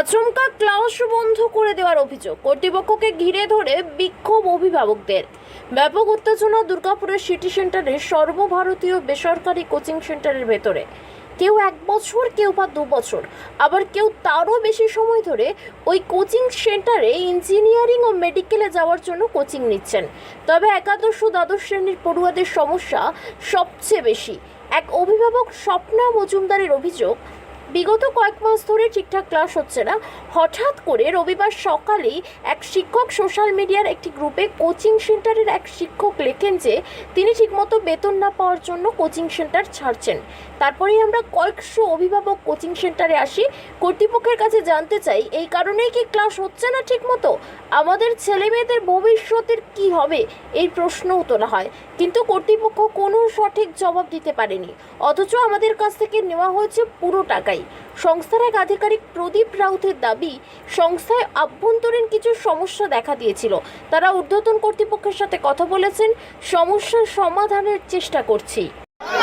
আচমকা ক্লাস বন্ধ করে দেওয়ার অভিযোগ। কর্তৃপক্ষকে ঘিরে ধরে বিক্ষোভ অভিভাবকদের। ব্যাপক উত্তেজনা দুর্গাপুরের সিটি সেন্টারে সর্বভারতীয় বেসরকারি কোচিং সেন্টারের ভেতরে। কেউ এক বছর, কেউ বা দু বছর। আবার কেউ তারও বেশি সময় ধরে ওই কোচিং সেন্টারে ইঞ্জিনিয়ারিং ও মেডিকেলে যাওয়ার জন্য কোচিং নিচ্ছেন। তবে একাদশ ও দ্বাদশ শ্রেণির পড়ুয়াদের সমস্যা সবচেয়ে বেশি। এক অভিভাবক স্বপ্না মজুমদারের অভিযোগ বিগত কয়েক মাস ধরে ঠিকঠাক ক্লাস হচ্ছে না। হঠাৎ করে রবিবার সকালেই এক শিক্ষক সোশ্যাল মিডিয়ার একটি গ্রুপে কোচিং সেন্টারের এক শিক্ষক লেখেন যে, তিনি ঠিকমতো বেতন না পাওয়ার জন্য কোচিং সেন্টার ছাড়ছেন। তারপরেই আমরা কয়েকশো অভিভাবক কোচিং সেন্টারে আসি। কর্তৃপক্ষের কাছে জানতে চাই, এই কারণেই কি ক্লাস হচ্ছে না ঠিকমতো? আমাদের ছেলে মেয়েদের ভবিষ্যতের কি হবে? এই প্রশ্নও তোলা হয়। কিন্তু কর্তৃপক্ষ কোনো সঠিক জবাব দিতে পারেনি। অথচ আমাদের কাছ থেকে নেওয়া হয়েছে পুরো টাকাই। সংস্থার এক আধিকারিক প্রদীপ রাউতের দাবি সংস্থায় আভ্যন্তরীণ কিছু সমস্যা দেখা দিয়েছিল। তারা ঊর্ধ্বতন কর্তৃপক্ষের সাথে কথা বলেছেন সমস্যার সমাধানের চেষ্টা করছি।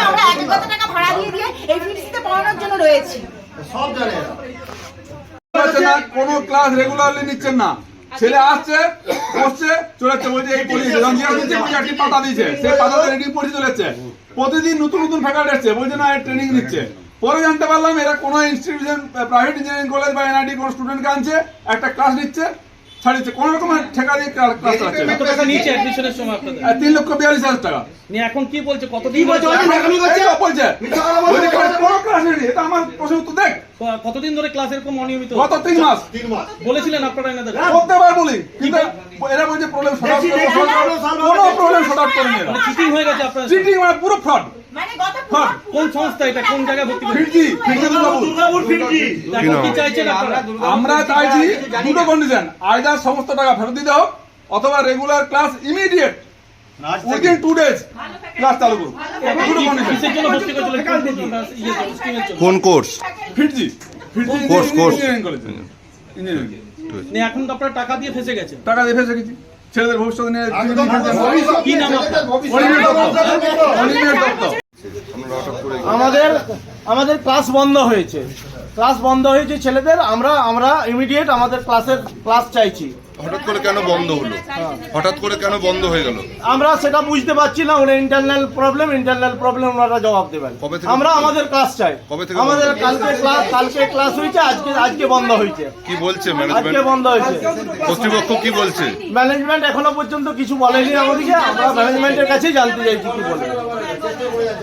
আমরা এক টাকা ভাড়া দিয়ে দিয়ে এই ফিজিক্সতে পড়ানোর জন্য রয়েছি। হচ্ছে না কোনো ক্লাস রেগুলারলি নিচ্ছেন না। ছেলে আসছে বসছে চলে যাচ্ছে বলছে এই পড়িয়েছে একটি পাতা দিয়েছে সেই পাতাতে রেডি পড়িয়ে চলে যাচ্ছে প্রতিদিন নতুন নতুন ফ্যাকাল্টি আসছে বলছে না ট্রেনিং দিচ্ছে পরে জানতে পারলাম এরা কোনো ইনস্টিটিউশন প্রাইভেট ইঞ্জিনিয়ারিং কলেজ বা এনআইটি কোনো স্টুডেন্টকে আনছে একটা ক্লাস নিচ্ছে ছাড়িচ্ছে কোনো রকমের ঠেকা দিয়ে ক্লাস চালাচ্ছে কত তিন লক্ষ বিয়াল্লিশ হাজার টাকা। এখন কি বলছে? কতদিন ধরে বলছে? বলছে, কোনো ক্লাস নেই এটা আমার প্রশ্ন উত্তর দেখ। কতদিন ধরে ক্লাস এরকম অনিয়মিত? গত তিন মাস। বলেছিলেন আপনারা এনাদের। প্রত্যেকবার বলি। কিন্তু এরা বলছে প্রবলেম কোনো প্রবলেম সর্ট আউট করেনি চিটিং হয়ে গেছে আপনার চিটিং মানে পুরো ফ্রড মানে ফ্রড কোন সংস্থা এটা? কোন জায়গায় ভর্তি ফিরজি ফিরজি দুর্গাপুর। এখন কি চাইছেন আমরা চাইছি দুটো কন্ডিশন আইদার সমস্ত টাকা ফেরত দিতে হোক অথবা regular class immediate within two days class চালু করুন। দুটো কন্ডিশন কিসের জন্য ভর্তি করেছিলেন কোন স্কিমের জন্য কোন কোর্স ফিরজি। ফিরজি Course, course. Engineering college engineering নিয়ে এখন তো আপনারা টাকা দিয়ে ফেসে গেছেন টাকা দিয়ে ফেসে গেছি। ছেলেদের ভবিষ্যৎ নিয়ে কি নাম আপনার? অনিমেষ দত্ত। অনিমেষ দত্ত। আমাদের আমাদের ক্লাস বন্ধ হয়েছে। ক্লাস বন্ধ হয়েছে ছেলেদের আমরা আমরা ইমিডিয়েট আমাদের ক্লাসের ক্লাস চাইছি। হঠাৎ করে কেন বন্ধ হলো? হঠাৎ করে কেন বন্ধ হয়ে গেল? আমরা সেটা বুঝতে পারছি না ওরা ইন্টারনাল প্রবলেম ইন্টারনাল প্রবলেম ওনারা জবাব দেবেন। আমরা আমাদের ক্লাস চাই। আমাদের কালকে ক্লাস কালকে ক্লাস হয়েছে আজকে আজকে বন্ধ হয়েছে। কি বলছে আজকে ম্যানেজমেন্ট বন্ধ হয়েছে। কর্তৃপক্ষ কি বলছে? ম্যানেজমেন্ট এখনও পর্যন্ত কিছু বলেনি আমাদেরকে আমরা ম্যানেজমেন্টের কাছেই জানতে চাইছি কি বলে।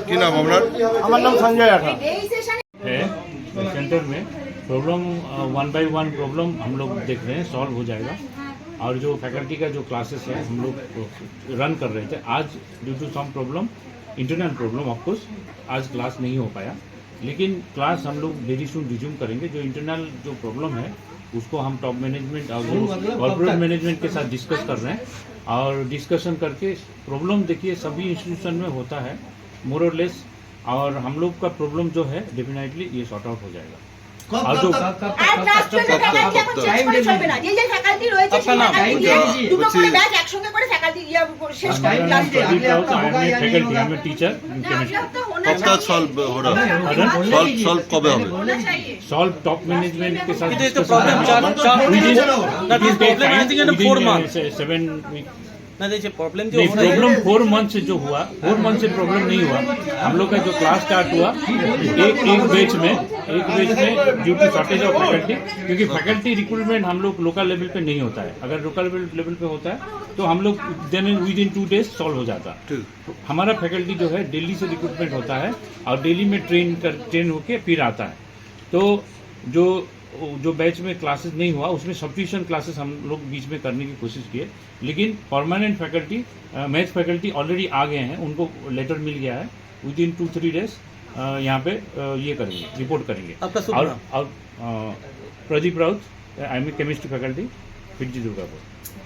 কি নাম আপনার আমার নাম সঞ্জয় আঠা এই সেশনে है सेंटर में problem one by one problem हम लोग देख रहे हैं सॉल्व हो जाएगा और जो फैकल्टी का जो क्लासेस है हम लोग रन कर रहे थे आज due to some problem internal problem of course आज क्लास नहीं हो पाया लेकिन क्लास हम लोग वेरी सुन रिज्यूम करेंगे जो इंटरनल जो प्रॉब्लम है उसको हम टॉप मैनेजमेंट और कॉर्पोरेट मैनेजमेंट के साथ डिस्कस कर रहे हैं और डिस्कशन करके प्रॉब्लम देखिए सभी इंस्टीट्यूशन में होता है मोर लेस और हम लोग का प्रॉब्लम जो है डेफिनेटली ये सॉर्ट आउट हो जाएगा আর টিচার সলভ কবে হবে সলভ টপ ম্যানেজমেন্ট কে সাথে প্রবলেম 4 4 না problem I think in 4 month 7 week अपना जो प्रॉब्लम जो प्रॉब्लम फोर मंथ से जो हुआ फोर मंथ से प्रॉब्लम नहीं हुआ। हम लोग का जो क्लास स्टार्ट हुआ एक एक बेच में एक बेच में due to shortage of faculty क्योंकि फैकल्टी रिक्रूटमेंट हम लोग लोकल लेवल पे नहीं होता है। अगर लोकल लेवल पे होता है तो हम लोग then within two days solve हो जाता। तो हमारा फैकल्टी जो है दिल्ली से रिक्रूटमेंट होता है और दिल्ली में ट्रेन कर ट्रेन होके फिर आता है। तो जो जो बैच में क्लासेस नहीं हुआ उसमें सब्स्टिट्यूशन क्लासेस हम लोग बीच में करने की कोशिश किए। लेकिन permanent faculty math faculty already आ गए हैं उनको लेटर मिल गया है। Within two three days यहाँ पे ये करेंगे रिपोर्ट करेंगे। आपका और, और Pradeep Raut I am chemistry faculty फिर जी दुर्गापुर